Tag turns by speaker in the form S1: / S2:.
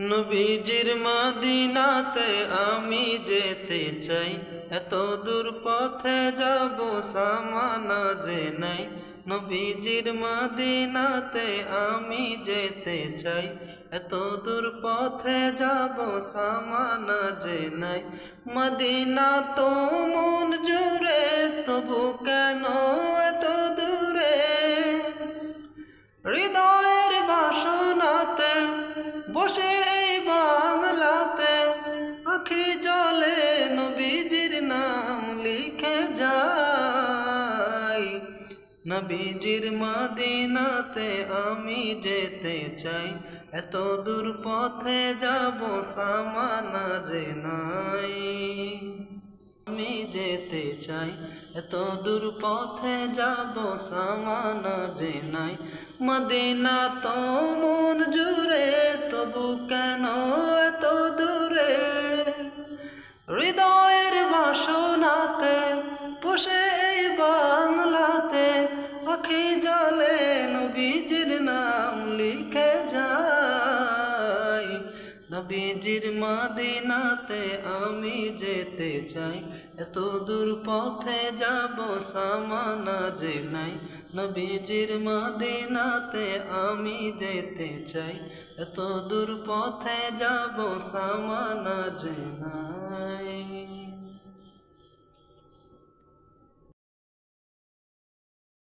S1: নবীজির মদিনাতে আমি যেতে চাই। এত দূর পথে যাব সামানা যে নাই। নবীজির মদিনাতে আমি যেতে চাই। এত দূর পথে যাব সামানা যে নাই। মদিনা তো মন জুড়ে, তবু কেন এত দূরে? হৃদয়ের বাসনাতে বসে নবীজির মদিনাতে আমি যেতে চাই। এত দূর পথে যাব সামানা যে নাই। আমি যেতে চাই, এত দূর পথে যাব সামানা যে নাই। মদিনা তো মন জুড়ে, তবু কেন এত দূরে? হৃদয়ের বাসনাতে বাংলাতে আখি জলে নবীজির নাম লিখে যাই। নবীজির মদিনাতে আমি যেতে চাই। এত দূর পথে যাব সামানা যে নাই। নবীজির মদিনাতে আমি যেতে চাই। এত দূর পথে যাব সামানা যে নাই।